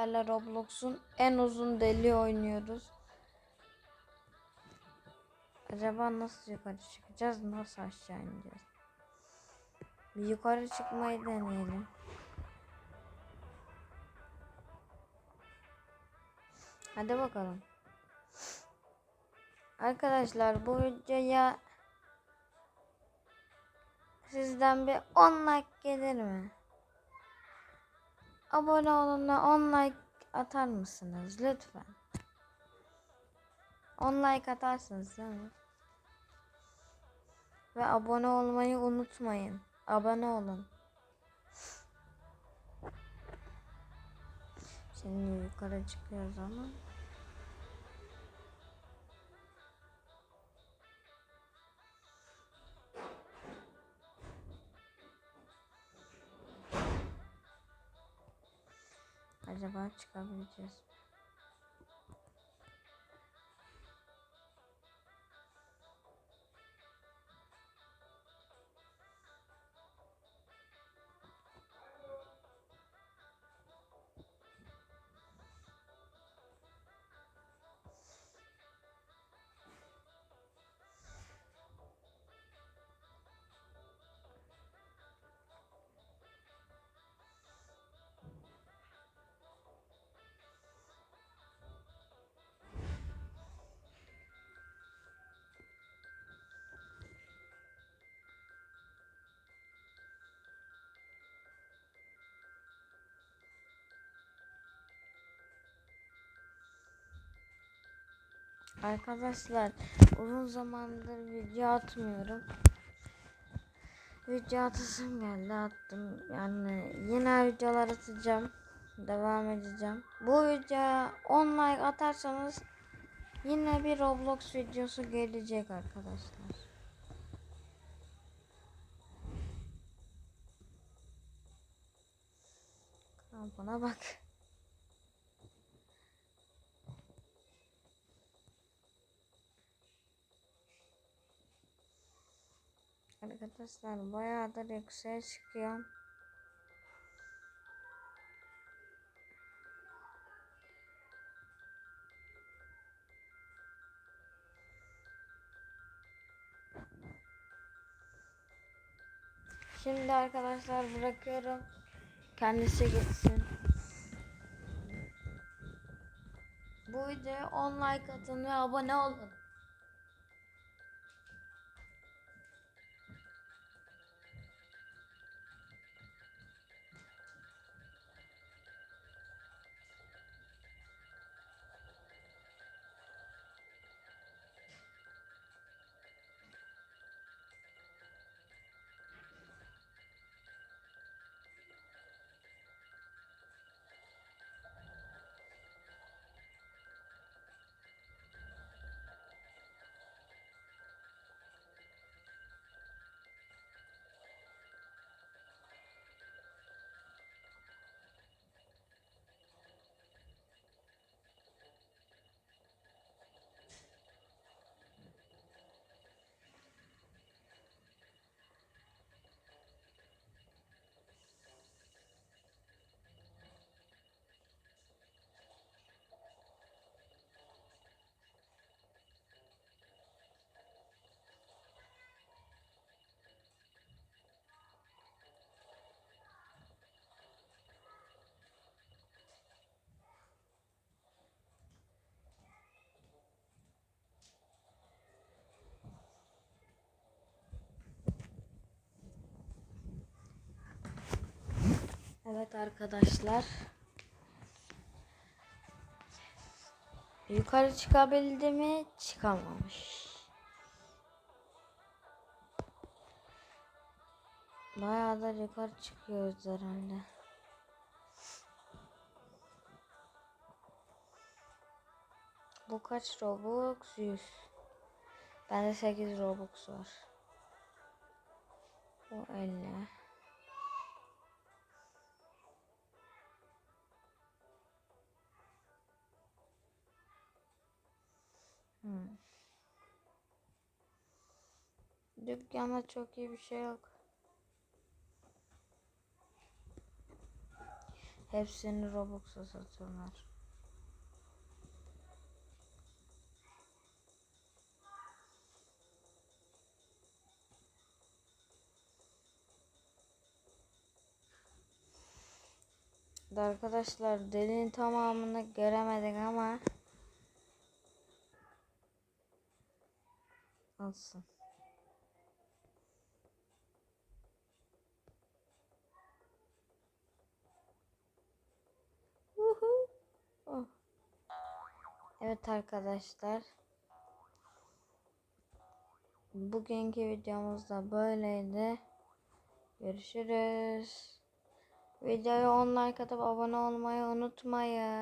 Sizlerle Roblox'un en uzun deli oynuyoruz. Acaba nasıl yukarı çıkacağız? Nasıl aşağı ineceğiz? Bir yukarı çıkmayı deneyelim. Hadi bakalım. Arkadaşlar bu videoya sizden bir 10 like gelir mi? Abone olun ve 10 like atar mısınız lütfen? 10 like atarsınız değil mi? Ve abone olmayı unutmayın. Abone olun. Şimdi yukarı çıkıyoruz ama. Acaba çıkabileceğiz Arkadaşlar uzun zamandır video atmıyorum. Video atasım geldi attım. Yani yine videolar atacağım. Devam edeceğim. Bu videoya 10 like atarsanız yine bir Roblox videosu gelecek arkadaşlar. Buna bak. Arkadaşlar bayağıdır yükseğe çıkıyorum. Şimdi arkadaşlar bırakıyorum. Kendisi gitsin. Bu videoya 10 like atın ve abone olun. Evet arkadaşlar. Yukarı çıkabildi mi? Çıkamamış. Bayağı da yukarı çıkıyoruz herhalde. Bu kaç Robux? 100. Bende 8 Robux var. Bu 50. Dükkanda çok iyi bir şey yok. Hepsini Robux'a satıyorlar. Da Arkadaşlar dediğin tamamını göremedik ama olsun. Evet arkadaşlar. Bugünkü videomuz da böyleydi. Görüşürüz. Videoya 10 like atıp abone olmayı unutmayın.